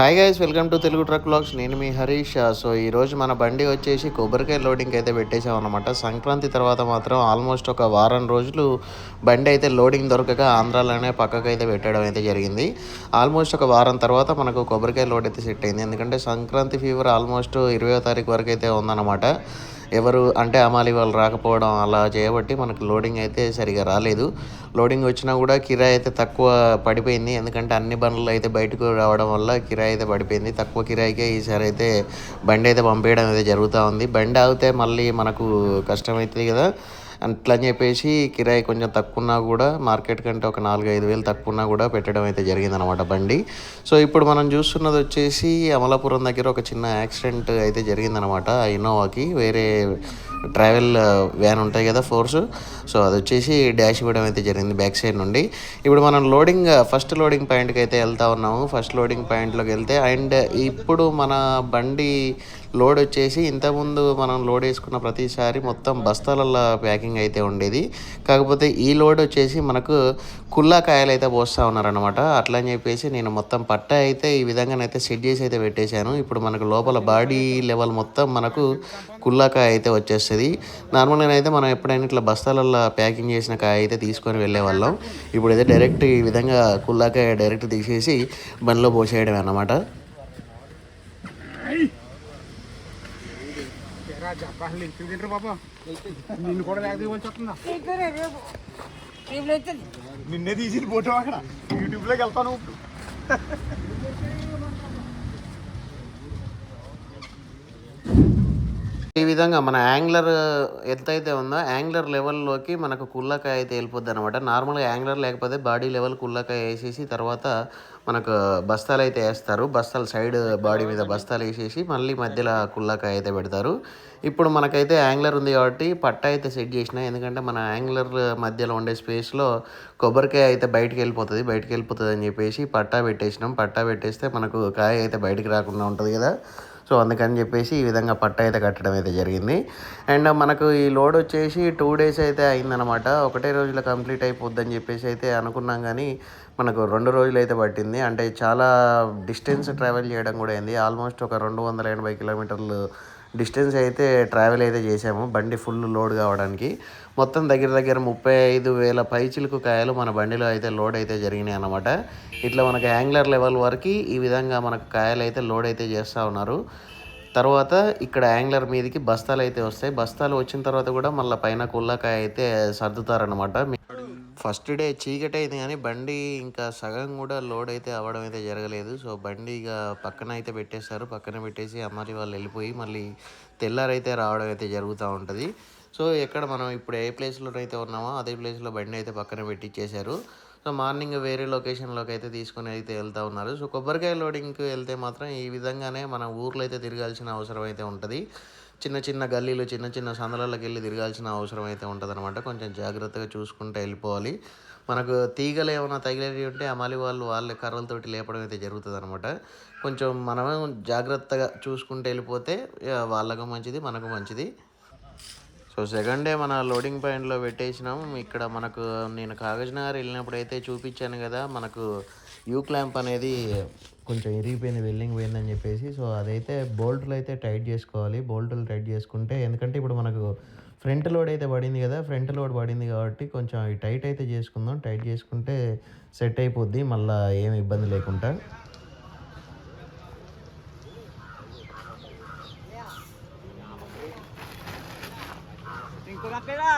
Hi guys welcome to Telugu truck blogs నేను మీ Harish. So ఈరోజు మన బండి వచ్చేసి కొబ్బరికాయ లోడింగ్ అయితే పెట్టేసాం అనమాట సంక్రాంతి తర్వాత మాత్రం ఆల్మోస్ట్ ఒక వారం రోజులు బండి అయితే లోడింగ్ దొరకక ఆంధ్రాలోనే పక్కకు అయితే పెట్టడం అయితే జరిగింది. ఆల్మోస్ట్ ఒక వారం తర్వాత మనకు కొబ్బరికాయ లోడ్ అయితే సెట్ అయింది. ఎందుకంటే సంక్రాంతి ఫీవర్ ఆల్మోస్ట్ ఇరవయో తారీఖు వరకు అయితే ఉందన్నమాట. ఎవరు అంటే అమాలి వాళ్ళు రాకపోవడం అలా చేయబట్టి మనకు లోడింగ్ అయితే సరిగా రాలేదు. లోడింగ్ వచ్చినా కూడా కిరాయి అయితే తక్కువ పడిపోయింది. ఎందుకంటే అన్ని బండ్లు అయితే బయటకు రావడం వల్ల కిరాయి అయితే పడిపోయింది. తక్కువ కిరాయికే ఈసారి అయితే బండి అయితే పంపేయడం అయితే జరుగుతూ ఉంది. బండి ఆగితే మళ్ళీ మనకు కష్టమవుతుంది కదా. అట్లా అని చెప్పేసి కిరాయి కొంచెం తక్కువ ఉన్నా కూడా మార్కెట్ కంటే ఒక నాలుగు ఐదు వేలు తక్కువ ఉన్నా కూడా పెట్టడం అయితే జరిగిందనమాట బండి. సో ఇప్పుడు మనం చూస్తున్నది వచ్చేసి అమలాపురం దగ్గర ఒక చిన్న యాక్సిడెంట్ అయితే జరిగిందనమాట ఆ ఇన్నోవాకి. వేరే ట్రావెల్ వ్యాన్ ఉంటాయి కదా ఫోర్స్. సో అది వచ్చేసి డాష్ ఇవ్వడం అయితే జరిగింది బ్యాక్ సైడ్ నుండి. ఇప్పుడు మనం లోడింగ్ ఫస్ట్ లోడింగ్ పాయింట్కి అయితే వెళ్తా ఉన్నాము. ఫస్ట్ లోడింగ్ పాయింట్లోకి వెళ్తే అండ్ ఇప్పుడు మన బండి లోడ్ వచ్చేసి ఇంతకుముందు మనం లోడ్ వేసుకున్న ప్రతిసారి మొత్తం బస్తాలలో ప్యాకింగ్ అయితే ఉండేది. కాకపోతే ఈ లోడ్ వచ్చేసి మనకు కుల్లా కాయలు అయితే పోస్తూ ఉన్నారనమాట అట్లా అని చెప్పేసి నేను మొత్తం పట్ట అయితే ఈ విధంగానైతే సెట్ చేసి అయితే పెట్టేశాను. ఇప్పుడు మనకు లోపల బాడీ లెవెల్ మొత్తం మనకు కుల్లాకాయ అయితే వచ్చేస్తుంది. నార్మల్గా అయితే మనం ఎప్పుడైనా ఇట్లా బస్తాలలో ప్యాకింగ్ చేసిన కాయ అయితే తీసుకొని వెళ్ళే వాళ్ళం. ఇప్పుడైతే డైరెక్ట్ ఈ విధంగా కుల్లాకాయ డైరెక్ట్ తీసేసి బండిలో పోసేయడం అన్నమాట. అసలు ఇంటికి తింటారు బాబా నిన్ను కూడా లేక దిగవలసి వస్తుందా నిన్నే తీసి ఫోటో అక్కడ. యూట్యూబ్లోకి వెళ్తాను ఈ విధంగా మన యాంగ్లర్ ఎంతైతే అయితే ఉందో యాంగ్లర్ లెవెల్లోకి మనకు కుల్లకాయ అయితే వెళ్ళిపోద్ది అనమాట నార్మల్గా యాంగ్లర్ లేకపోతే బాడీ లెవెల్ కుల్లకాయ వేసేసి తర్వాత మనకు బస్తాలు అయితే వేస్తారు. బస్తాలు సైడ్ బాడీ మీద బస్తాలు వేసేసి మళ్ళీ మధ్యలో కుల్లకాయ అయితే పెడతారు. ఇప్పుడు మనకైతే యాంగ్లర్ ఉంది కాబట్టి పట్ట అయితే సెట్ చేసిన ఎందుకంటే మన యాంగ్లర్ మధ్యలో ఉండే స్పేస్లో కొబ్బరికాయ అయితే బయటకు వెళ్ళిపోతుంది బయటకు వెళ్ళిపోతుంది అని చెప్పేసి పట్టా పెట్టేసినాం. పట్టా పెట్టేస్తే మనకు కాయ అయితే బయటికి రాకుండా ఉంటుంది కదా. సో అందుకని చెప్పేసి ఈ విధంగా పట్ట అయితే కట్టడం అయితే జరిగింది. అండ్ మనకు ఈ లోడ్ వచ్చేసి టూ డేస్ అయితే అయిందనమాట ఒకటే రోజులో కంప్లీట్ అయిపోద్దని చెప్పేసి అయితే అనుకున్నాం కానీ మనకు రెండు రోజులు అయితే పట్టింది. అంటే చాలా డిస్టెన్స్ ట్రావెల్ చేయడం కూడా అయింది. ఆల్మోస్ట్ ఒక రెండు వందల ఎనభై కిలోమీటర్లు డిస్టెన్స్ అయితే ట్రావెల్ అయితే చేసాము బండి ఫుల్ లోడ్ కావడానికి. మొత్తం దగ్గర దగ్గర ముప్పై ఐదు వేల పైచిలకు కాయలు మన బండిలో అయితే లోడ్ అయితే జరిగినాయి అన్నమాట. ఇట్లా మనకి యాంగ్లర్ లెవెల్ వరకు ఈ విధంగా మనకు కాయలు అయితే లోడ్ అయితే చేస్తూ ఉన్నారు. తర్వాత ఇక్కడ యాంగ్లర్ మీదకి బస్తాలు అయితే వస్తాయి. బస్తాలు వచ్చిన తర్వాత కూడా మళ్ళీ పైన కుళ్ళకాయ అయితే సర్దుతారనమాట ఫస్ట్ డే చీకటి అయింది కానీ బండి ఇంకా సగం కూడా లోడ్ అయితే అవ్వడం అయితే జరగలేదు. సో బండి ఇక పక్కన అయితే పెట్టేశారు. పక్కన పెట్టేసి అమ్మాలి వాళ్ళు వెళ్ళిపోయి మళ్ళీ తెల్లారైతే రావడం అయితే జరుగుతూ ఉంటుంది. సో ఎక్కడ మనం ఇప్పుడు ఏ ప్లేస్లో అయితే ఉన్నామో అదే ప్లేస్లో బండి అయితే పక్కన పెట్టించేశారు సో మార్నింగ్ వేరే లొకేషన్లోకి అయితే తీసుకొని అయితే వెళ్తూ ఉన్నారు. సో కొబ్బరికాయ లోడింగ్కి వెళ్తే మాత్రం ఈ విధంగానే మన ఊర్లో అయితే తిరగాల్సిన అవసరం అయితే ఉంటుంది. చిన్న చిన్న గల్లీలు చిన్న చిన్న సందులలోకి వెళ్ళి తిరగాల్సిన అవసరం అయితే ఉంటుందన్నమాట. కొంచెం జాగ్రత్తగా చూసుకుంటూ వెళ్ళిపోవాలి. మనకు తీగలు ఏమైనా తగిలేవి ఉంటే అమాలి వాళ్ళు వాళ్ళ కర్రలతోటి లేపడం అయితే జరుగుతుంది అనమాట కొంచెం మనమే జాగ్రత్తగా చూసుకుంటూ వెళ్ళిపోతే వాళ్ళకు మంచిది మనకు మంచిది. సో సెకండ్ డే మన లోడింగ్ పాయింట్లో పెట్టేసినాం. ఇక్కడ మనకు నేను కాగజ్నగర్ వెళ్ళినప్పుడు అయితే చూపించాను కదా మనకు యూ క్లాంప్ అనేది కొంచెం ఇరిగిపోయింది వెల్లింగ్ పోయిందని చెప్పేసి. సో అదైతే బోల్ట్లు అయితే టైట్ చేసుకోవాలి. బోల్ట్లు టైట్ చేసుకుంటే ఎందుకంటే ఇప్పుడు మనకు ఫ్రంట్ లోడ్ అయితే పడింది కదా ఫ్రంట్ లోడ్ పడింది కాబట్టి కొంచెం టైట్ అయితే చేసుకుందాం. టైట్ చేసుకుంటే సెట్ అయిపోద్ది మళ్ళీ ఏమి ఇబ్బంది లేకుండా ఇంకో పేరా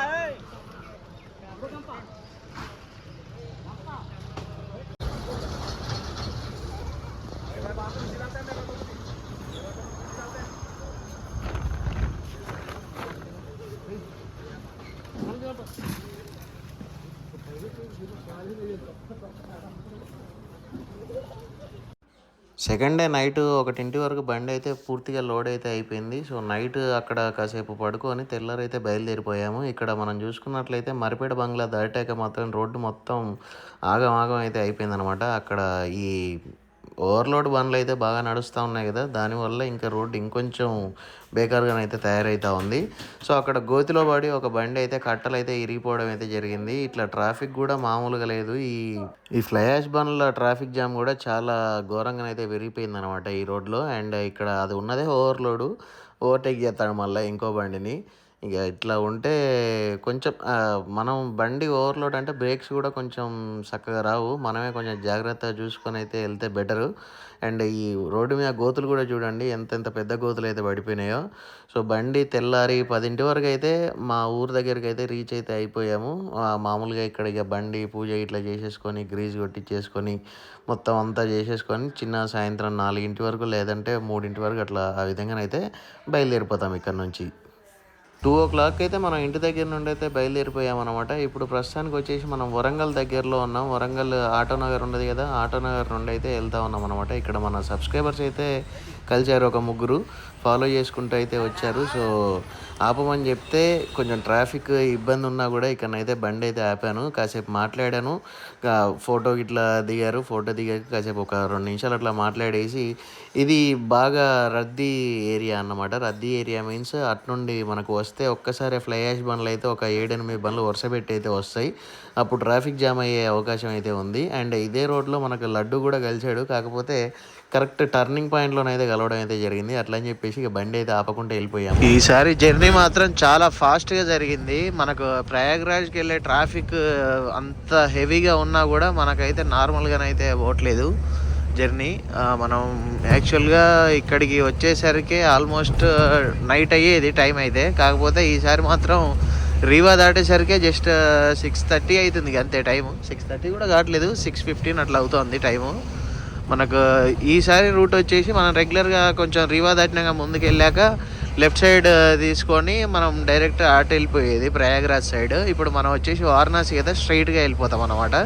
సెకండ్ డే నైట్ ఒకటింటి వరకు బండి అయితే పూర్తిగా లోడ్ అయితే అయిపోయింది. సో నైట్ అక్కడ కాసేపు పడుకొని తెల్లారైతే బయలుదేరిపోయాము. ఇక్కడ మనం చూసుకున్నట్లయితే మరిపేట బంగ్లా దాటాక మాత్రం రోడ్డు మొత్తం ఆగం ఆగం అయితే అయిపోయిందనమాట. అక్కడ ఈ ఓవర్లోడ్ బండ్లు అయితే బాగా నడుస్తూ ఉన్నాయి కదా. దానివల్ల ఇంకా రోడ్డు ఇంకొంచెం బేకార్గానైతే అయితే తయారవుతూ ఉంది. సో అక్కడ గోతిలో పడి ఒక బండి అయితే కట్టలు అయితే ఇరిగిపోవడం అయితే జరిగింది. ఇట్లా ట్రాఫిక్ కూడా మామూలుగా లేదు. ఈ ఈ ఫ్లయాష్ బండ్ల ట్రాఫిక్ జామ్ కూడా చాలా ఘోరంగా అయితే పెరిగిపోయింది అనమాట ఈ రోడ్లో. అండ్ ఇక్కడ అది ఉన్నదే ఓవర్లోడు. ఓవర్టేక్ చేస్తాడు మళ్ళీ ఇంకో బండిని. ఇక ఇట్లా ఉంటే కొంచెం మనం బండి ఓవర్లోడ్ అంటే బ్రేక్స్ కూడా కొంచెం చక్కగా రావు. మనమే కొంచెం జాగ్రత్తగా చూసుకొని అయితే వెళ్తే బెటరు. అండ్ ఈ రోడ్డు మీద గోతులు కూడా చూడండి ఎంత ఎంత పెద్ద గోతులు అయితే పడిపోయినాయో. సో బండి తెల్లారి పదింటి వరకు అయితే మా ఊరు దగ్గరికి అయితే రీచ్ అయితే అయిపోయాము. మామూలుగా ఇక్కడ ఇక బండి పూజ ఇట్లా చేసేసుకొని గ్రీజ్ కొట్టించేసుకొని మొత్తం అంతా చేసేసుకొని చిన్న సాయంత్రం నాలుగింటి వరకు లేదంటే మూడింటి వరకు అట్లా ఆ విధంగానైతే బయలుదేరిపోతాం ఇక్కడ నుంచి. టూ ఓ క్లాక్ అయితే మనం ఇంటి దగ్గర నుండి అయితే బయలుదేరిపోయామన్నమాట. ఇప్పుడు ప్రస్తుతానికి వచ్చేసి మనం వరంగల్ దగ్గరలో ఉన్నాం. వరంగల్ ఆటో నగర్ ఉండదు కదా ఆటో నగర్ నుండి అయితే వెళ్తా ఉన్నాం అనమాట ఇక్కడ మన సబ్స్క్రైబర్స్ అయితే కలిశారు ఒక ముగ్గురు. ఫాలో చేసుకుంటూ అయితే వచ్చారు. సో ఆపమని చెప్తే కొంచెం ట్రాఫిక్ ఇబ్బంది ఉన్నా కూడా ఇక్కడనైతే బండి అయితే ఆపాను. కాసేపు మాట్లాడాను. ఫోటో ఇట్లా దిగారు. ఫోటో దిగాక కాసేపు ఒక రెండు నిమిషాలు అట్లా మాట్లాడేసి ఇది బాగా రద్దీ ఏరియా అన్నమాట. రద్దీ ఏరియా మీన్స్ అట్నుండి మనకు వస్తే ఒక్కసారి ఫ్లై యాష్ బండ్లు అయితే ఒక ఏడెనిమిది బండ్లు వరుస పెట్టి అయితే వస్తాయి. అప్పుడు ట్రాఫిక్ జామ్ అయ్యే అవకాశం అయితే ఉంది. అండ్ ఇదే రోడ్లో మనకు లడ్డు కూడా కలిసాడు కాకపోతే కరెక్ట్ టర్నింగ్ పాయింట్లోనైతే కలవడం అయితే జరిగింది. అట్లా అని చెప్పేసి ఇక బండి అయితే ఆపకుండా వెళ్ళిపోయాం ఈసారి జర్నీ మాత్రం చాలా ఫాస్ట్గా జరిగింది. మనకు ప్రయాగ్రాజ్కి వెళ్ళే ట్రాఫిక్ అంత హెవీగా ఉన్నా కూడా మనకైతే నార్మల్గానైతే పోవట్లేదు జర్నీ. మనం యాక్చువల్గా ఇక్కడికి వచ్చేసరికి ఆల్మోస్ట్ నైట్ అయ్యేది టైం అయితే. కాకపోతే ఈసారి మాత్రం రీవా దాటేసరికి జస్ట్ సిక్స్ థర్టీ అవుతుంది. అంతే టైము. సిక్స్ థర్టీ కూడా కావట్లేదు సిక్స్ ఫిఫ్టీన్ అట్లా అవుతుంది టైము. మనకు ఈసారి రూట్ వచ్చేసి మనం రెగ్యులర్గా కొంచెం రీవా దాటినాక ముందుకు వెళ్ళాక లెఫ్ట్ సైడ్ తీసుకొని మనం డైరెక్ట్ అటు వెళ్ళిపోయేది ప్రయాగ్రాజ్ సైడ్. ఇప్పుడు మనం వచ్చేసి వారణాసి కదా స్ట్రైట్గా వెళ్ళిపోతాం అనమాట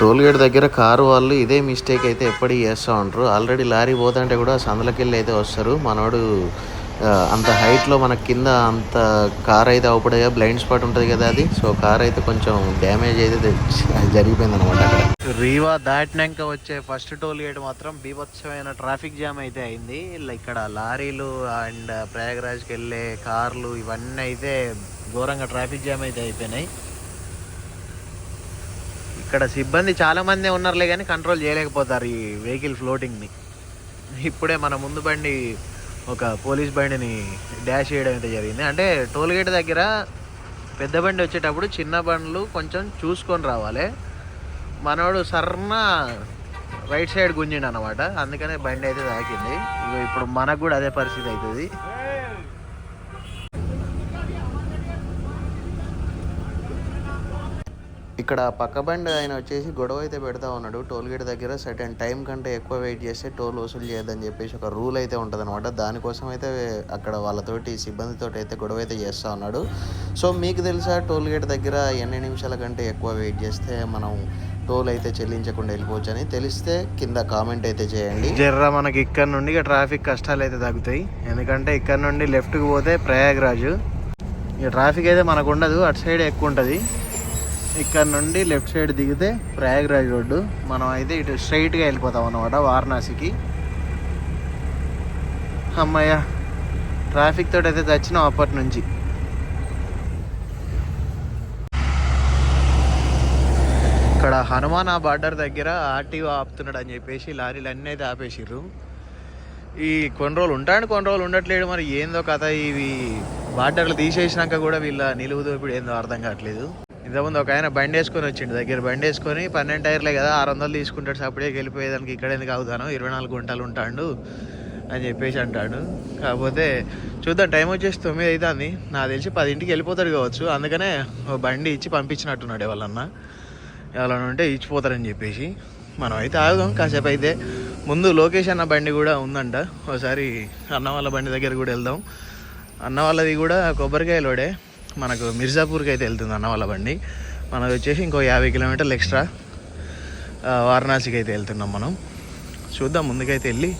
టోల్ గేట్ దగ్గర కారు వాళ్ళు ఇదే మిస్టేక్ అయితే ఎప్పటికీ చేస్తూ ఉంటారు. ఆల్రెడీ లారీ పోతుంటే కూడా సందులకెళ్ళి అయితే వస్తారు. మనోడు అంత హైట్లో మన కింద అంత కార్ అయితే అవుపడే బ్లైండ్ స్పాట్ ఉంటుంది కదా అది. సో కార్ అయితే కొంచెం డ్యామేజ్ అయితే జరిగిపోయింది అనమాట అక్కడ. రీవా దాటినాక వచ్చే ఫస్ట్ టోల్ గేట్ మాత్రం బీభత్సమైన ట్రాఫిక్ జామ్ అయితే అయింది. ఇక్కడ లారీలు అండ్ ప్రయాగరాజ్కి వెళ్ళే కార్లు ఇవన్నీ అయితే ఘోరంగా ట్రాఫిక్ జామ్ అయితే అయిపోయినాయి. ఇక్కడ సిబ్బంది చాలామందే ఉన్నారులే కానీ కంట్రోల్ చేయలేకపోతారు ఈ వెహికల్ ఫ్లోటింగ్ని ఇప్పుడే మన ముందు బండి ఒక పోలీస్ బండిని డాష్ చేయడం అయితే జరిగింది. అంటే టోల్ గేట్ దగ్గర పెద్ద బండి వచ్చేటప్పుడు చిన్న బండ్లు కొంచెం చూసుకొని రావాలి. మనోడు సర్న రైట్ సైడ్ గుంజిండు అనమాట అందుకనే బండి అయితే తాకింది. ఇప్పుడు మనకు కూడా అదే పరిస్థితి అవుతుంది. ఇక్కడ పక్క బండి ఆయన వచ్చేసి గొడవ అయితే పెడతా ఉన్నాడు. టోల్ గేట్ దగ్గర సర్టెన్ టైం కంటే ఎక్కువ వెయిట్ చేస్తే టోల్ వసూలు చేయొద్దని చెప్పేసి ఒక రూల్ అయితే ఉంటుంది అనమాట దానికోసం అయితే అక్కడ వాళ్ళతోటి సిబ్బందితో అయితే గొడవ అయితే చేస్తూ ఉన్నాడు. సో మీకు తెలుసా టోల్ గేట్ దగ్గర ఎన్ని నిమిషాల కంటే ఎక్కువ వెయిట్ చేస్తే మనం టోల్ అయితే చెల్లించకుండా వెళ్ళిపోవచ్చు అని తెలిస్తే కింద కామెంట్ అయితే చేయండి. జర్ర మనకి ఇక్కడ నుండి ఇక ట్రాఫిక్ కష్టాలు అయితే తగ్గుతాయి. ఎందుకంటే ఇక్కడ నుండి లెఫ్ట్కి పోతే ప్రయాగ్రాజు. ఇక ట్రాఫిక్ అయితే మనకు ఉండదు. అటు సైడ్ ఎక్కువ ఉంటుంది. ఇక్కడ నుండి లెఫ్ట్ సైడ్ దిగితే ప్రయాగ్రాజ్ రోడ్డు. మనం అయితే ఇటు స్ట్రైట్గా వెళ్ళిపోతాం అన్నమాట వారణాసికి. అమ్మయ్య ట్రాఫిక్ తోటి అయితే తెచ్చినాం అప్పటి నుంచి. ఇక్కడ హనుమాన్ ఆ బార్డర్ దగ్గర ఆర్టీఓ ఆపుతున్నాడు అని చెప్పేసి లారీలు అన్నీ అయితే ఆపేసిర్రు. ఈ కొన్ని రోజులు ఉంటాడు కొన్ని రోజులు ఉండట్లేడు మరి ఏందో కథ. ఇవి బార్డర్లు తీసేసినాక కూడా వీళ్ళ నిలువుదో ఇప్పుడు ఏందో అర్థం కావట్లేదు. ఇంతకుముందు ఒక ఆయన బండి వేసుకొని వచ్చిండు దగ్గర బండి వేసుకొని పన్నెండు టైర్లే కదా ఆరు వందలు తీసుకుంటాడు అప్పుడే వెళ్ళిపోయేదానికి ఇక్కడ ఎందుకు అవుతాను ఇరవై నాలుగు గంటలు ఉంటాడు అని చెప్పేసి అంటాడు. కాకపోతే చూద్దాం టైం వచ్చేసి తొమ్మిది అవుతుంది నాకు తెలిసి పదింటికి వెళ్ళిపోతాడు కావచ్చు. అందుకనే ఓ బండి ఇచ్చి పంపించినట్టున్నాడు ఎవరన్నా. ఎవరన్నా ఉంటే ఇచ్చిపోతారని చెప్పేసి. మనం అయితే ఆగుదాం కాసేపు అయితే. ముందు లోకేష్ అన్న బండి కూడా ఉందంట. ఒకసారి అన్న వాళ్ళ బండి దగ్గర కూడా వెళ్దాం. అన్న వాళ్ళది కూడా కొబ్బరికాయ లోడే మనకు మిర్జాపూర్కి అయితే వెళ్తుంది అన్న వాళ్ళ బండి. మనకు వచ్చేసి ఇంకో యాభై కిలోమీటర్లు ఎక్స్ట్రా వారణాసికి అయితే వెళ్తున్నాం మనం. చూద్దాం ముందుకైతే వెళ్ళి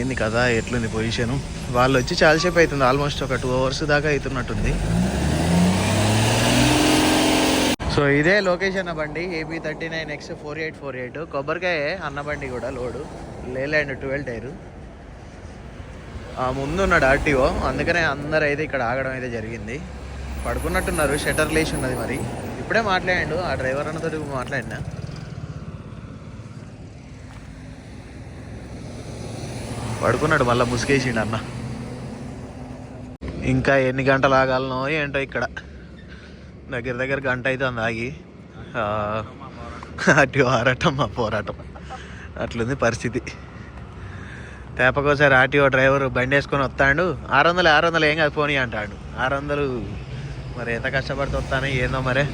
ఏంది కదా ఎట్లుంది పొజిషను వాళ్ళు వచ్చి చాలాసేపు అవుతుంది ఆల్మోస్ట్ ఒక టూ అవర్స్ దాకా అవుతున్నట్టుంది. సో ఇదే లొకేషన్ బండి AP thirty nine X four eight four eight కొబ్బరికాయ అన్న బండి కూడా లోడు. Leyland twelve tyre. ఆ ముందు ఉన్నాడు ఆర్టీఓ అందుకనే అందరూ అయితే ఇక్కడ ఆగడం అయితే జరిగింది. పడుకున్నట్టున్నారు. షటర్ లేచి ఉన్నది మరి. ఇప్పుడే మాట్లాడాడు. ఆ డ్రైవర్ అన్నతో మాట్లాడినా? పడుకున్నాడు మళ్ళీ ముసుగేసిండు అన్న. ఇంకా ఎన్ని గంటలు ఆగాలనో ఏంటో ఇక్కడ. దగ్గర దగ్గర గంట అయితే అంది ఆగి అటు ఆరాటం మా పోరాటం. అట్లుంది పరిస్థితి. తేపకోసారి ఆర్టీఓ డ్రైవర్ బండి వేసుకొని వస్తాడు. ఆరు వందలు ఆరు వందలు ఏం కాదు పోనీ అంటాడు. ఆరు వందలు మరి ఎంత కష్టపడితే వస్తాను ఏందో మరి.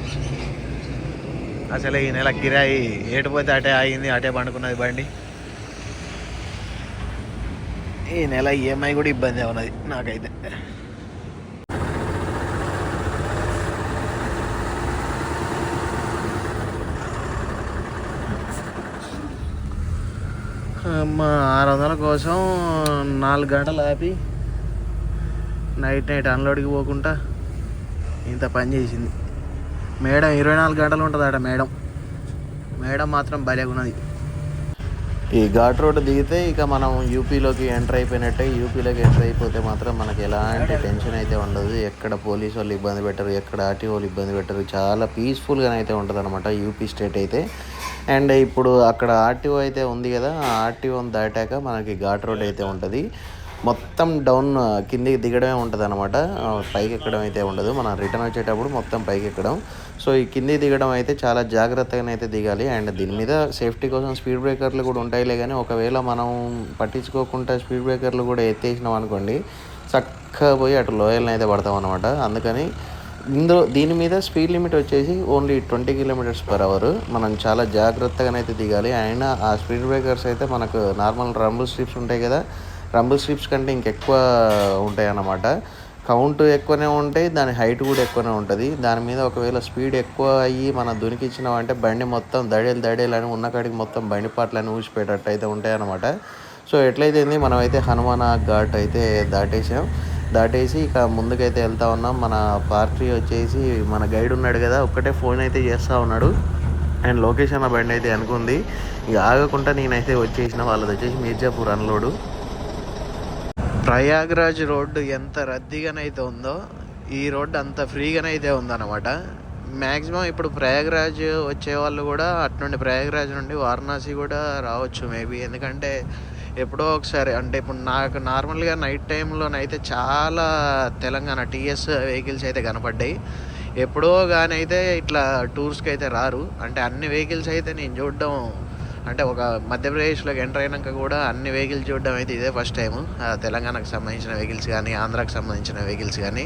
అసలు ఈ నెల కిరాయి ఏటుపోతే అటే ఆగింది అటే పండుకున్నది బండి. ఈ నెల ఈఎంఐ కూడా ఇబ్బంది ఉన్నది నాకైతే. అమ్మ ఆరు వందల కోసం నాలుగు గంటలు ఆపి నైట్ నైట్ అన్లోడ్కి పోకుండా ఇంత పని చేసింది. మేడం ఇరవై నాలుగు గంటలు ఉంటుందట మేడం. మేడం మాత్రం భలేగున్నది ఈ ఘాట్ రోడ్ దిగితే ఇక మనం యూపీలోకి ఎంటర్ అయిపోయినట్టే యూపీలోకి ఎంటర్ అయిపోతే మాత్రం మనకి ఎలాంటి టెన్షన్ అయితే ఉండదు. ఎక్కడ పోలీసు వాళ్ళు ఇబ్బంది పెట్టరు ఎక్కడ ఆర్టీఓ వాళ్ళు ఇబ్బంది పెట్టరు. చాలా పీస్ఫుల్గా అయితే ఉంటుంది అనమాట యూపీ స్టేట్ అయితే. అండ్ ఇప్పుడు అక్కడ ఆర్టీఓ అయితే ఉంది కదా ఆర్టీఓని దాటాక మనకి ఘాట్ రోడ్ అయితే ఉంటుంది. మొత్తం డౌన్ కిందికి దిగడమే ఉంటుంది అనమాట పైకి ఎక్కడం అయితే ఉండదు. మనం రిటర్న్ వచ్చేటప్పుడు మొత్తం పైకి ఎక్కడం. సో ఈ కింది దిగడం అయితే చాలా జాగ్రత్తగా అయితే దిగాలి. అండ్ దీని మీద సేఫ్టీ కోసం స్పీడ్ బ్రేకర్లు కూడా ఉంటాయిలే కానీ ఒకవేళ మనం పట్టించుకోకుండా స్పీడ్ బ్రేకర్లు కూడా ఎత్తేసినాం అనుకోండి చక్కగా పోయి అటు లోయల్ని అయితే పడతాం అనమాట అందుకని ఇందులో దీని మీద స్పీడ్ లిమిట్ వచ్చేసి only twenty kilometres per hour మనం చాలా జాగ్రత్తగానైతే దిగాలి. అయినా ఆ స్పీడ్ బ్రేకర్స్ అయితే మనకు నార్మల్ రంబుల్ స్ట్రిప్స్ ఉంటాయి కదా రంబుల్ స్ట్రిప్స్ కంటే ఇంకెక్కువ ఉంటాయి అన్నమాట కౌంట్ ఎక్కువనే ఉంటాయి దాని హైట్ కూడా ఎక్కువనే ఉంటుంది. దాని మీద ఒకవేళ స్పీడ్ ఎక్కువ అయ్యి మన దునికిచ్చినామంటే బండి మొత్తం దడేలు దడేలు అని ఉన్న కాడికి మొత్తం బండి పాటలని ఊసిపోయేటట్టు అయితే ఉంటాయన్నమాట. సో ఎట్లయితే మనమైతే హనుమాన్ ఘాట్ అయితే దాటేసాం దాటేసి ఇక ముందుకైతే వెళ్తా ఉన్నాం. మన పార్టీ వచ్చేసి మన గైడ్ ఉన్నాడు కదా ఒక్కటే ఫోన్ అయితే చేస్తూ ఉన్నాడు. అండ్ లొకేషన్ ఆ బండి అయితే అనుకుంది ఇక ఆగకుండా నేనైతే వచ్చేసిన వాళ్ళది వచ్చేసి మీర్జాపూర్ అన్లోడు. ప్రయాగ్రాజ్ రోడ్డు ఎంత రద్దీగానైతే ఉందో ఈ రోడ్డు అంత ఫ్రీగానైతే ఉందన్నమాట. మ్యాక్సిమం ఇప్పుడు ప్రయాగ్రాజ్ వచ్చే వాళ్ళు కూడా అటు నుండి ప్రయాగ్రాజ్ నుండి వారణాసి కూడా రావచ్చు మేబీ. ఎందుకంటే ఎప్పుడో ఒకసారి అంటే ఇప్పుడు నాకు నార్మల్గా నైట్ టైంలోనైతే చాలా తెలంగాణ టీఎస్ వెహికల్స్ అయితే కనపడ్డాయి. ఎప్పుడో కానీ అయితే ఇట్లా టూర్స్కి అయితే రారు. అంటే అన్ని వెహికల్స్ అయితే నేను చూడడం అంటే ఒక మధ్యప్రదేశ్లోకి ఎంటర్ అయినాక కూడా అన్ని వెహికల్స్ చూడడం అయితే ఇదే ఫస్ట్ టైం తెలంగాణకు సంబంధించిన వెహికల్స్ కానీ ఆంధ్రాకు సంబంధించిన వెహికల్స్ కానీ.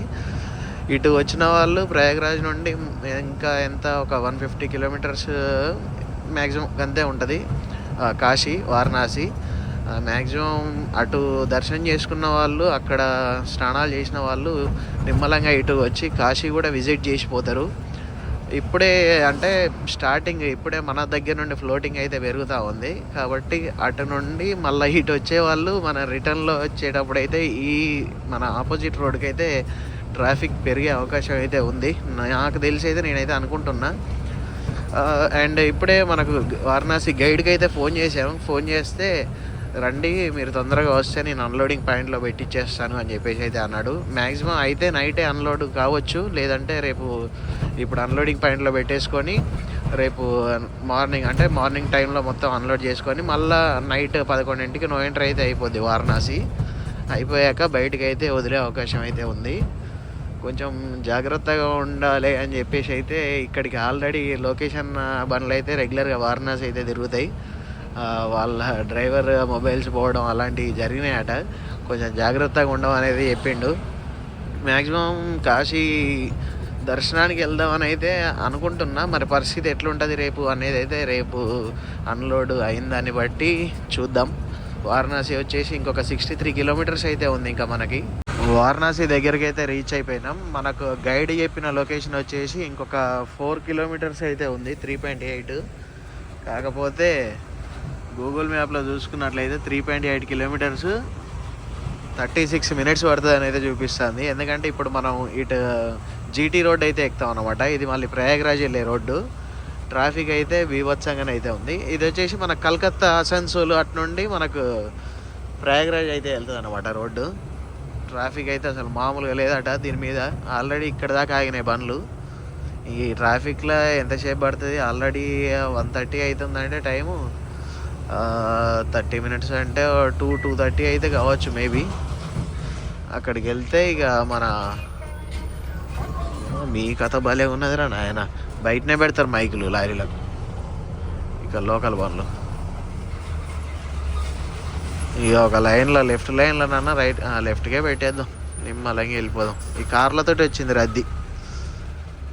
ఇటు వచ్చిన వాళ్ళు ప్రయాగరాజ్ నుండి ఇంకా ఎంత ఒక వన్ ఫిఫ్టీ కిలోమీటర్స్ మ్యాక్సిమం అంతే ఉంటుంది. కాశీ వారణాసి. మ్యాక్సిమం అటు దర్శనం చేసుకున్న వాళ్ళు అక్కడ స్నానాలు చేసిన వాళ్ళు నిమ్మలంగా ఇటు వచ్చి కాశీ కూడా విజిట్ చేసిపోతారు ఇప్పుడే అంటే స్టార్టింగ్ ఇప్పుడే మన దగ్గర నుండి ఫ్లోటింగ్ అయితే పెరుగుతూ ఉంది. కాబట్టి అటు నుండి మళ్ళీ ఇటు వచ్చే వాళ్ళు మన రిటర్న్లో వచ్చేటప్పుడు అయితే ఈ మన ఆపోజిట్ రోడ్కి అయితే ట్రాఫిక్ పెరిగే అవకాశం అయితే ఉంది. నాకు తెలిసి అయితే నేనైతే అనుకుంటున్నా. అండ్ ఇప్పుడే మనకు వారణాసి గైడ్కి అయితే ఫోన్ చేసాము ఫోన్ చేస్తే రండి మీరు తొందరగా వస్తే నేను అన్లోడింగ్ పాయింట్లో పెట్టిచ్చేస్తాను అని చెప్పేసి అయితే అన్నాడు. మ్యాక్సిమం అయితే నైటే అన్లోడ్ కావచ్చు లేదంటే రేపు ఇప్పుడు అన్లోడింగ్ పాయింట్లో పెట్టేసుకొని రేపు మార్నింగ్ అంటే మార్నింగ్ టైంలో మొత్తం అన్లోడ్ చేసుకొని మళ్ళీ నైట్ పదకొండింటికి నో ఎంటర్ అయితే అయిపోద్ది వారణాసి. అయిపోయాక బయటికి అయితే వదిలే అవకాశం అయితే ఉంది. కొంచెం జాగ్రత్తగా ఉండాలి అని చెప్పేసి అయితే ఇక్కడికి ఆల్రెడీ లొకేషన్ బండ్లు అయితే రెగ్యులర్గా వారణాసి అయితే తిరుగుతాయి. వాళ్ళ డ్రైవర్ మొబైల్స్ పోవడం అలాంటివి జరిగినాయట. కొంచెం జాగ్రత్తగా ఉండడం అనేది చెప్పిండు. మ్యాక్సిమం కాశీ దర్శనానికి వెళ్దామని అయితే అనుకుంటున్నా. మరి పరిస్థితి ఎట్లుంటుంది రేపు అనేది అయితే రేపు అన్లోడ్ అయిన దాన్ని బట్టి చూద్దాం. వారణాసి వచ్చేసి ఇంకొక సిక్స్టీ త్రీ కిలోమీటర్స్ అయితే ఉంది ఇంకా మనకి. వారణాసి దగ్గరికి అయితే రీచ్ అయిపోయినాం. మనకు గైడ్ చెప్పిన లొకేషన్ వచ్చేసి ఇంకొక ఫోర్ కిలోమీటర్స్ అయితే ఉంది త్రీ పాయింట్ ఎయిట్ కాకపోతే గూగుల్ మ్యాప్లో చూసుకున్నట్లయితే three point eight kilometres thirty six minutes పడుతుంది అనేది అయితే చూపిస్తుంది. ఎందుకంటే ఇప్పుడు మనం ఇటు జీటీ రోడ్ అయితే ఎక్కుతాం అనమాట ఇది మళ్ళీ ప్రయాగ్రాజ్ వెళ్ళే రోడ్డు. ట్రాఫిక్ అయితే బీభత్సంగానే అయితే ఉంది. ఇది వచ్చేసి మన కలకత్తా అసన్సోల్ అటు నుండి మనకు ప్రయాగ్రాజ్ అయితే వెళ్తుంది అనమాట రోడ్డు. ట్రాఫిక్ అయితే అసలు మామూలుగా లేదట దీని మీద. ఆల్రెడీ ఇక్కడ దాకా ఆగినాయి బండ్లు. ఈ ట్రాఫిక్లో ఎంతసేపు పడుతుంది? ఆల్రెడీ వన్ థర్టీ అవుతుందంటే టైము. థర్టీ మినిట్స్ అంటే టూ టూ థర్టీ అయితే కావచ్చు మేబీ అక్కడికి వెళ్తే ఇక మన మీ కథ భలే ఉన్నదిరా నాయన. బయటనే పెడతారు మైకులు లారీలకు. ఇక లోకల్ బండ్లు ఇక ఒక లైన్లో లెఫ్ట్ లైన్లో నాన్న రైట్ లెఫ్ట్కే పెట్టేద్దాం. నిమ్మలంగా వెళ్ళిపోదాం. ఈ కార్లతోటి వచ్చింది రద్దీ.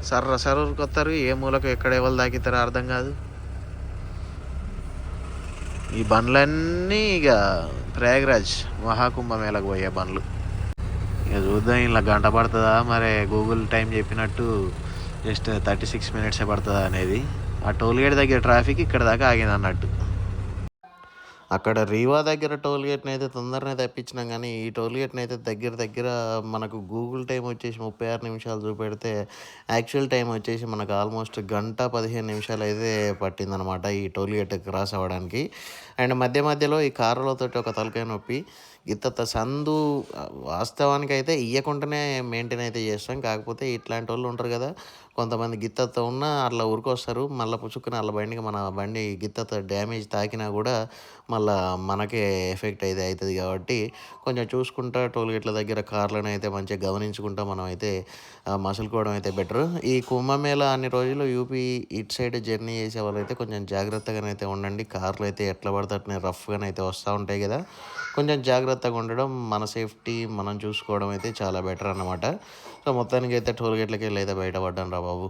సర్ర సర్ర కొత్తారు ఏ మూలకు ఎక్కడ ఎవరు దాకితారో అర్థం కాదు. ఈ బండ్లన్నీ ఇక ప్రయాగ్రాజ్ మహాకుంభమేళకు పోయే బండ్లు. ఇక చూద్దాం ఇలా గంట పడుతుందా? మరి గూగుల్ టైం చెప్పినట్టు జస్ట్ థర్టీ సిక్స్ మినిట్సే పడుతుందా అనేది. ఆ టోల్ గేట్ దగ్గర ట్రాఫిక్ ఇక్కడ దాకా ఆగింది అన్నట్టు అక్కడ రీవా దగ్గర టోల్ గేట్ని అయితే తొందరనే తప్పించినాం కానీ ఈ టోల్ గేట్ని అయితే దగ్గర దగ్గర మనకు గూగుల్ టైం వచ్చేసి ముప్పై ఆరు నిమిషాలు చూపెడితే యాక్చువల్ టైం వచ్చేసి మనకు ఆల్మోస్ట్ గంట పదిహేను నిమిషాలు అయితే పట్టిందనమాట ఈ టోల్ గేట్ క్రాస్ అవ్వడానికి. అండ్ మధ్య మధ్యలో ఈ కారులతోటి ఒక తలకాయ నొప్పి. ఇంత సందు వాస్తవానికి అయితే ఇయ్యకుండానే మెయింటైన్ అయితే చేస్తాం. కాకపోతే ఇట్లాంటి వాళ్ళు ఉంటారు కదా కొంతమంది గిత్తతో ఉన్న అట్లా ఊరుకొస్తారు మళ్ళీ పుచ్చుకుని వాళ్ళ బండికి మన బండి గిత్తతో డ్యామేజ్ తాకినా కూడా మళ్ళీ మనకే ఎఫెక్ట్ అయితే అవుతుంది కాబట్టి కొంచెం చూసుకుంటా టోల్ గేట్ల దగ్గర కార్లను అయితే మంచిగా గమనించుకుంటా మనం అయితే మసులుకోవడం అయితే బెటర్ ఈ కుంభమేళ అన్ని రోజులు యూపీ ఇటు సైడ్ జర్నీ చేసే వాళ్ళైతే కొంచెం జాగ్రత్తగానైతే ఉండండి. కార్లు అయితే ఎట్లా పడితే అట్నే రఫ్గానైతే వస్తూ ఉంటాయి కదా. కొంచెం జాగ్రత్తగా ఉండడం మన సేఫ్టీ మనం చూసుకోవడం అయితే చాలా బెటర్ అన్నమాట. సో మొత్తానికి అయితే టోల్ గేట్లకి వెళ్ళి అయితే బయటపడ్డాను రా బాబు.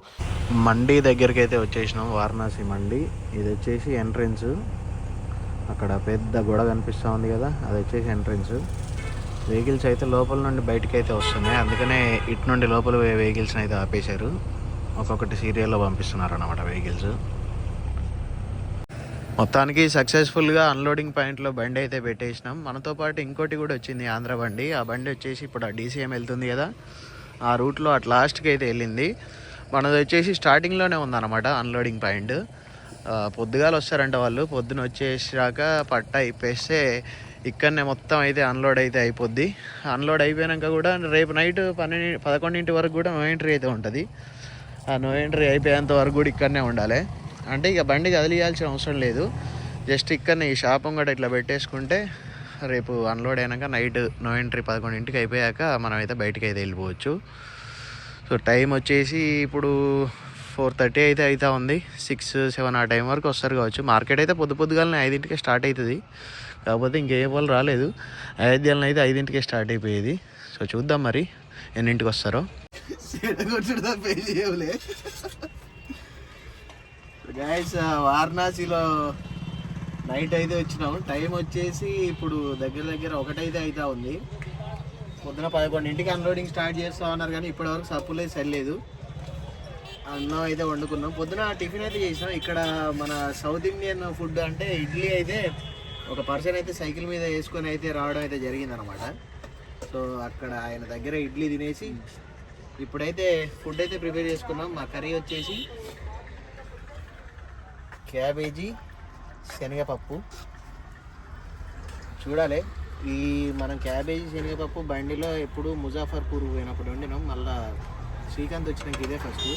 మండీ దగ్గరికి అయితే వచ్చేసినాం వారణాసి మండి. ఇది వచ్చేసి ఎంట్రన్స్. అక్కడ పెద్ద గొడ కనిపిస్తూ ఉంది కదా అది వచ్చేసి ఎంట్రన్స్. వెహికల్స్ అయితే లోపల నుండి బయటకు అయితే వస్తున్నాయి. అందుకనే ఇటు నుండి లోపల వెహికల్స్ని అయితే ఆపేశారు. ఒక్కొక్కటి సీరియల్లో పంపిస్తున్నారు అనమాట వెహికల్స్. మొత్తానికి సక్సెస్ఫుల్గా అన్లోడింగ్ పాయింట్లో బండి అయితే పెట్టేసినాం. మనతో పాటు ఇంకోటి కూడా వచ్చింది ఆంధ్ర బండి. ఆ బండి వచ్చేసి ఇప్పుడు ఆ డీసీఎం వెళ్తుంది కదా. ఆ రూట్లో అట్ లాస్ట్కి అయితే వెళ్ళింది. మనది వచ్చేసి స్టార్టింగ్లోనే ఉందన్నమాట అన్లోడింగ్ పాయింట్. పొద్దుగాలు పొద్దుగాల వస్తారంట వాళ్ళు. పొద్దున వచ్చేసాక పట్ట ఇప్పేస్తే ఇక్కడనే మొత్తం అయితే అన్లోడ్ అయితే అయిపోద్ది. అన్లోడ్ అయిపోయాక కూడా రేపు నైట్ పన్నెండు పదకొండింటి వరకు కూడా నో ఎంట్రీ అయితే ఉంటుంది. ఆ నో ఎంట్రీ అయిపోయేంత వరకు కూడా ఇక్కడనే ఉండాలి. అంటే ఇక బండి కదిలియాల్సిన అవసరం లేదు. జస్ట్ ఇక్కడనే ఈ షాప్ కూడా ఇట్లా పెట్టేసుకుంటే రేపు అన్లోడ్ అయినాక నైట్ నో ఎంట్రీ పదకొండింటికి అయిపోయాక మనం అయితే బయటికి అయితే వెళ్ళిపోవచ్చు. సో టైం వచ్చేసి ఇప్పుడు ఫోర్ థర్టీ అయితే అవుతా ఉంది. సిక్స్ సెవెన్ ఆ టైం వరకు వస్తారు కావచ్చు. మార్కెట్ అయితే పొద్దు పొద్దుగాలనే ఐదింటికే స్టార్ట్ అవుతుంది కాకపోతే ఇంకే వాళ్ళు రాలేదు. అయోధ్యలను అయితే ఐదింటికే స్టార్ట్ అయిపోయేది. సో చూద్దాం మరి ఎన్నింటికి వస్తారో. గైస్ వారణాసిలో నైట్ అయితే వచ్చినాం టైం వచ్చేసి ఇప్పుడు దగ్గర దగ్గర ఒకటైతే అవుతా ఉంది. పొద్దున పదకొండింటికి అన్లోడింగ్ స్టార్ట్ చేస్తా ఉన్నారు కానీ ఇప్పటివరకు సప్పులే సరిలేదు. అన్నం అయితే వండుకున్నాం. పొద్దున టిఫిన్ అయితే చేసినాం. ఇక్కడ మన సౌత్ ఇండియన్ ఫుడ్ అంటే ఇడ్లీ అయితే ఒక పర్సన్ అయితే సైకిల్ మీద వేసుకొని అయితే రావడం అయితే జరిగిందనమాట సో అక్కడ ఆయన దగ్గర ఇడ్లీ తినేసి ఇప్పుడైతే ఫుడ్ అయితే ప్రిపేర్ చేసుకున్నాం. మా కర్రీ వచ్చేసి క్యాబేజీ శనగపప్పు. చూడాలి ఈ మనం క్యాబేజీ శనగపప్పు బండిలో ఎప్పుడు ముజాఫర్పూర్ పోయినప్పుడు వండినాం. మళ్ళా శ్రీకాంత్ వచ్చినాక ఇదే ఫస్ట్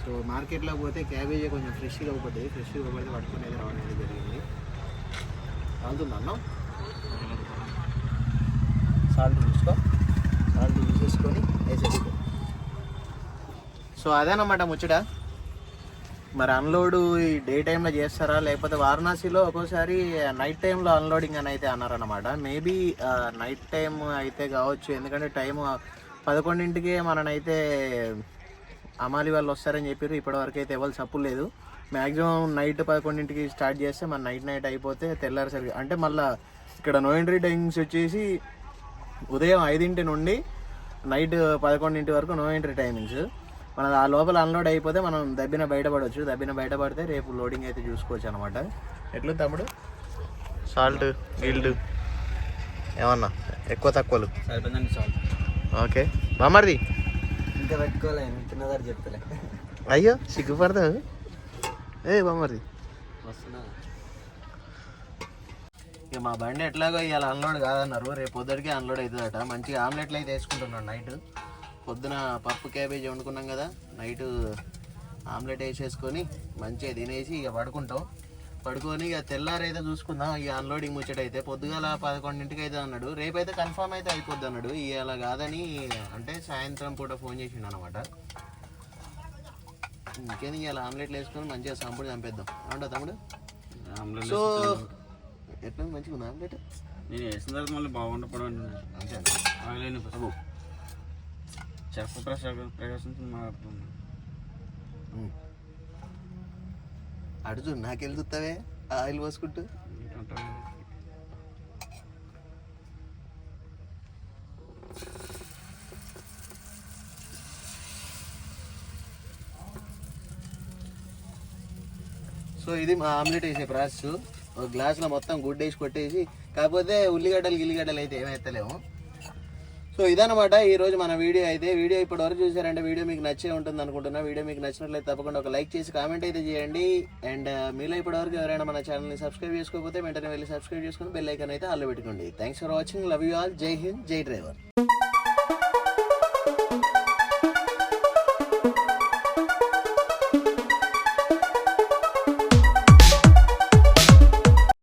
సో మార్కెట్లో పోతే క్యాబేజీ కొంచెం ఫ్రెష్గా ఇవ్వబడ్డది ఫ్రెష్గా ఇవ్వబడితే పట్టుకునేది రావడం అనేది జరిగింది. కాలుతుంది అన్నం? సాల్ట్ చూసుకో. సాల్ట్ చూసేసుకొని వేసేసుకో. సో అదేనమాట ముచ్చట. మరి అన్లోడ్ ఈ డే టైంలో చేస్తారా? లేకపోతే వారణాసిలో ఒక్కోసారి నైట్ టైంలో అన్లోడింగ్ అని అయితే అన్నారనమాట మేబీ నైట్ టైం అయితే కావచ్చు. ఎందుకంటే టైం పదకొండింటికే మననైతే అమాలి వాళ్ళు వస్తారని చెప్పారు ఇప్పటివరకు అయితే ఎవరు సప్పు లేదు. మ్యాక్సిమం నైట్ పదకొండింటికి స్టార్ట్ చేస్తే మన నైట్ నైట్ అయిపోతే తెల్లారిసరికి అంటే మళ్ళీ ఇక్కడ నో ఎంట్రీ టైమింగ్స్ వచ్చేసి ఉదయం ఐదింటి నుండి నైట్ పదకొండింటి వరకు నో ఎంట్రీ టైమింగ్స్ మన ఆ లోపల అన్లోడ్ అయిపోతే మనం దబ్బిన బయటపడవచ్చు దబ్బిన బయటపడితే రేపు లోడింగ్ అయితే చూసుకోవచ్చు అనమాట ఎట్లు తమ్ముడు? సాల్ట్ గిల్డ్ ఏమన్నా? ఎక్కువ తక్కువలు? సరిపోయిందండి చాలు ఓకే. బామర్ది? ఇంకా పెట్టుకోలే తిన్నదారు చెప్తలే. అయ్యో సిగ్గుపడతావు? ఏ బామ్మది వస్తున్నా. ఇక మా బండి ఎట్లాగో ఇవాళ అన్లోడ్ కాదన్నారు. రేపు పొద్దుడికి అన్లోడ్ అవుతుందట. మంచిగా ఆమ్లెట్లు అయితే వేసుకుంటున్నాను నైట్. పొద్దున పప్పు క్యాబేజీ వండుకున్నాం కదా. నైట్ ఆమ్లెట్ వేసేసుకొని మంచిగా తినేసి ఇక పడుకుంటాం. పడుకొని ఇక తెల్లారైతే చూసుకుందాం. ఇక అన్లోడింగ్ ముచ్చట అయితే పొద్దుగాల పదకొండింటికి అయితే అన్నాడు. రేపైతే కన్ఫామ్ అయితే అయిపోద్ది అన్నాడు. ఇవాళ కాదని అంటే సాయంత్రం పూట ఫోన్ చేసిండు అనమాట ఇంకేంది ఇవాళ ఆమ్లెట్లు వేసుకొని మంచిగా సంపుడు చంపేద్దాం. అవునా తమ్ముడు? సో ఎట్లా మంచిగా ఉంది ఆమ్లెట్? నేను వేసిన తర్వాత మళ్ళీ బాగుండపడం అంతేనా? ఆగలేను చెప్ప ప్రకాశం మాట్లాడుతుంది ఉమ్. అడుచు నాకెళ్ళి చూస్తావే ఆయిల్ పోసుకుంటూ సో ఇది మా ఆమ్లెట్ వేసే ప్రాసెస్. ఒక గ్లాస్లో మొత్తం గుడ్డ వేసి కొట్టేసి కాకపోతే ఉల్లిగడ్డలు గిల్లిగడ్డలు అయితే ఏమీ ఎత్తలేము సో ఇదనమాట ఈ రోజు మన వీడియో అయితే. వీడియో ఇప్పటి వరకు చూసారంటే వీడియో మీకు నచ్చే ఉంటుంది అనుకుంటున్నా. వీడియో మీకు నచ్చినట్లయితే తప్పకుండా ఒక లైక్ చేసి కామెంట్ అయితే చేయండి. అండ్ మీలో ఇప్పటి వరకు ఎవరైనా మన ఛానల్ని సబ్స్క్రైబ్ చేసుకోకపోతే వెంటనే వెళ్ళి సబ్స్క్రైబ్ చేసుకుని బెల్ ఐకన్ అయితే అల్లు పెట్టుకోండి. Thanks for watching love you all జై హింద్ జై డ్రైవర్